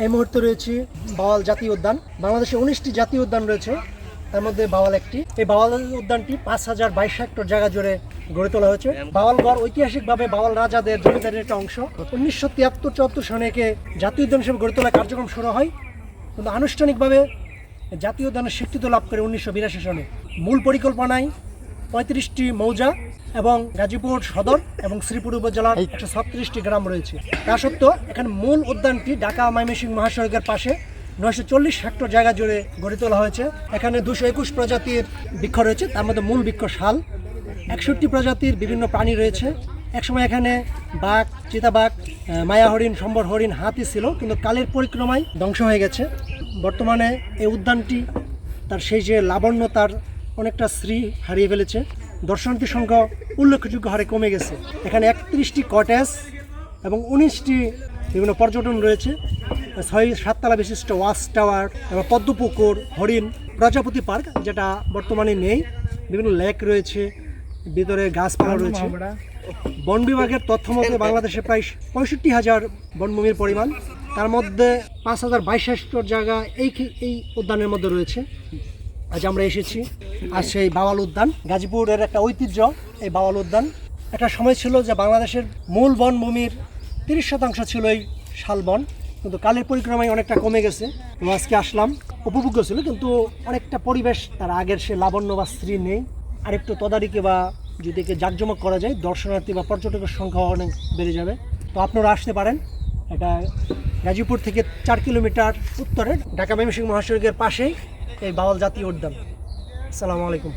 এই মুহূর্তে রয়েছে বাওয়াল জাতীয় উদ্যান। বাংলাদেশে উনিশটি জাতীয় উদ্যান রয়েছে। তার মধ্যে বাওয়াল একটি। এই বাওয়াল উদ্যানটি পাঁচ হাজার বাইশ হেক্টর জায়গা জুড়ে গড়ে তোলা হয়েছে। বাওয়ালগড় ঐতিহাসিকভাবে বাওয়াল রাজাদের জমিদারের একটা অংশ। উনিশশো তিয়াত্তর চুয়াত্তর সনে একে জাতীয় উদ্যান হিসেবে গড়ে তোলার কার্যক্রম শুরু হয়। কিন্তু আনুষ্ঠানিকভাবে জাতীয় উদ্যানের স্বীকৃতি লাভ করে উনিশশো বিরাশি সনে মূল পরিকল্পনায় পঁয়ত্রিশটি মৌজা এবং গাজীপুর সদর এবং শ্রীপুর উপজেলার একশো সাতত্রিশটি গ্রাম রয়েছে। তা সত্ত্বেও এখানে মূল উদ্যানটি ঢাকা ময়মনসিংহ মহাসড়কের পাশে নয়শো চল্লিশ হেক্টর জায়গা জুড়ে গড়ে তোলা হয়েছে। এখানে দুশো একুশ প্রজাতির বৃক্ষ রয়েছে তার মধ্যে মূল বৃক্ষ শাল একষট্টি প্রজাতির বিভিন্ন প্রাণী রয়েছে। একসময় এখানে বাঘ চিতাবাঘ মায়া হরিণ সম্বর হরিণ হাতি ছিল কিন্তু কালের পরিক্রমায় ধ্বংস হয়ে গেছে। বর্তমানে এই উদ্যানটি তার সেই যে লাবণ্য তার অনেকটা শ্রী হারিয়ে ফেলেছে। দর্শনার্থীর সংখ্যা উল্লেখযোগ্য হারে কমে গেছে। এখানে একত্রিশটি কটেজ এবং উনিশটি বিভিন্ন পর্যটন রয়েছে। ছয় সাততলা বিশিষ্ট ওয়াচ টাওয়ার এবং পদ্মপুকুর হরিণ প্রজাপতি পার্ক যেটা বর্তমানে নেই। বিভিন্ন লেক রয়েছে ভিতরে গাছপালা রয়েছে। বন বিভাগের তথ্য মতে বাংলাদেশে প্রায় পঁয়ষট্টি হাজার বনভূমির পরিমাণ। তার মধ্যে পাঁচ হাজার বাইশ হেক্টর জায়গা এই এই উদ্যানের মধ্যে রয়েছে। আজ আমরা এসেছি। আর সেই বাওয়াল উদ্যান, গাজীপুরের একটা ঐতিহ্য, এই বাওয়াল উদ্যান। একটা সময় ছিল যে বাংলাদেশের মূল বনভূমির তিরিশ শতাংশ ছিল এই শালবন কিন্তু কালের পরিক্রমায় অনেকটা কমে গেছে। তো আজকে আসলাম, উপভোগ্য ছিল, কিন্তু অনেকটা পরিবেশ তার আগের সে লাবণ্য বা স্ত্রী নেই। আরেকটু তদারকি বা যদি একে জাঁকজমক করা যায়, দর্শনার্থী বা পর্যটকের সংখ্যা অনেক বেড়ে যাবে। তো আপনারা আসতে পারেন, এটা গাজীপুর থেকে চার কিলোমিটার উত্তরে, ঢাকা ময়মনসিংহ মহাসড়কের পাশেই। এই বাওয়াল জাতীয় উদ্যান। আসসালামু আলাইকুম।